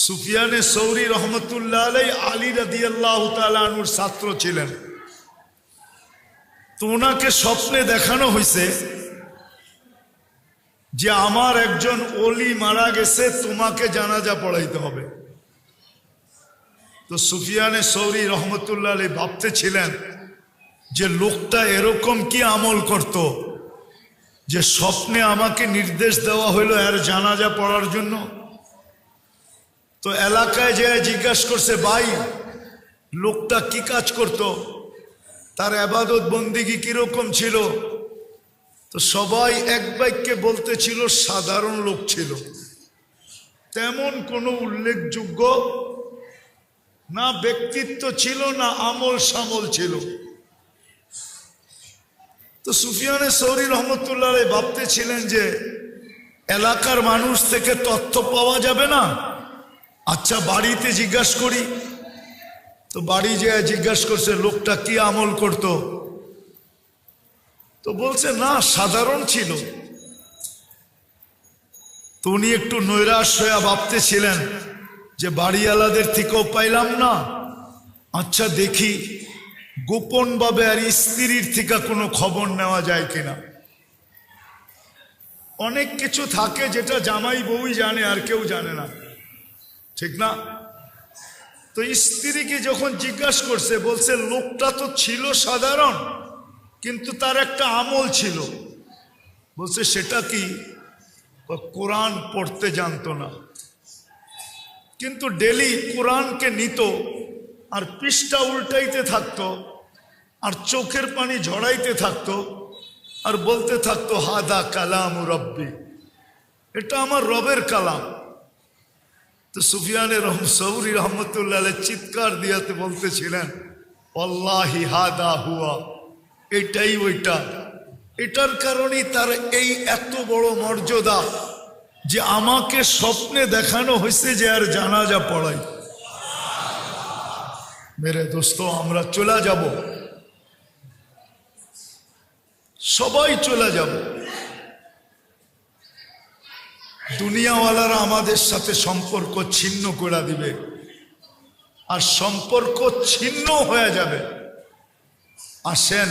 সুফিয়ানে সৌরি রহমতুল্লাহ আলাই আলী রাদি আল্লাহ তালুর ছাত্র ছিলেন। তো ওনাকে স্বপ্নে দেখানো হয়েছে যে আমার একজন অলি মারা গেছে, তোমাকে জানাজা পড়াইতে হবে। তো সুফিয়ানে সৌরি রহমতুল্লাহ আলী ভাবতে ছিলেন যে লোকটা এরকম কি আমল করত, যে স্বপ্নে আমাকে নির্দেশ দেওয়া হইল এর জানাজা পড়ার জন্য? তো এলাকায় যে জিজ্ঞাসা করছে, ভাই, লোকটা কি কাজ করত? তার আবাদত বন্দিগি কীরকম ছিল? তো সবাই এক বাক্যে বলতে ছিল সাধারণ লোক ছিল। তেমন কোনো উল্লেখযোগ্য না ব্যক্তিত্ব ছিল, না আমল সামল ছিল। তো সুফিয়ানে সৌরি রহমতুল্লাহ ভাবতে ছিলেন যে, এলাকার মানুষ থেকে তথ্য পাওয়া যাবে না? আচ্ছা বাড়িতে জিজ্ঞাসা করি। তো বাড়ি যে জিজ্ঞাসা করছে, লোকটা কি আমল করত? তো বলছে, না, সাধারণ ছিল। তো উনি একটু নৈরাশ ভাবতে ছিলেন যে বাড়িওয়ালাদের থেকেও পাইলাম না। আচ্ছা দেখি গোপনভাবে আর স্ত্রীর থেকে কোনো খবর নেওয়া যায় কিনা। অনেক কিছু থাকে যেটা জামাই বউই জানে আর কেউ জানে না। ঠিক না? তো স্ত্রীকে যখন জিজ্ঞাসা করছে, বলছে, লোকটা তো ছিল সাধারণ, কিন্তু তার একটা আমল ছিল। বলছে, সেটা কি? কোরআন পড়তে জানতো না। কিন্তু ডেলি কোরআনকে নিত আর পৃষ্ঠা উল্টাইতে থাকতো আর চোখের পানি ঝড়াইতে থাকতো আর বলতে থাকতো, হাদা কালাম রব্বি। এটা আমার রবের কালাম। তো সুফিয়ানে সৌরি রহমতুল্লাহ চিৎকার দিয়াতে বলতেছিলেন অল্লাহি হাদা হুয়া। এটাই ওইটা। এটার কারণেই তার এই এত বড় মর্যাদা যে আমাকে স্বপ্নে দেখানো হয়েছে যে আর জানাজা পড়াই মেরে দোস্ত, আমরা চলে যাব। সবাই চলে যাব। দুনিয়াওয়ালারা আমাদের সাথে সম্পর্ক ছিন্ন করে দিবে। আর সম্পর্ক ছিন্ন হয়ে যাবে। আসেন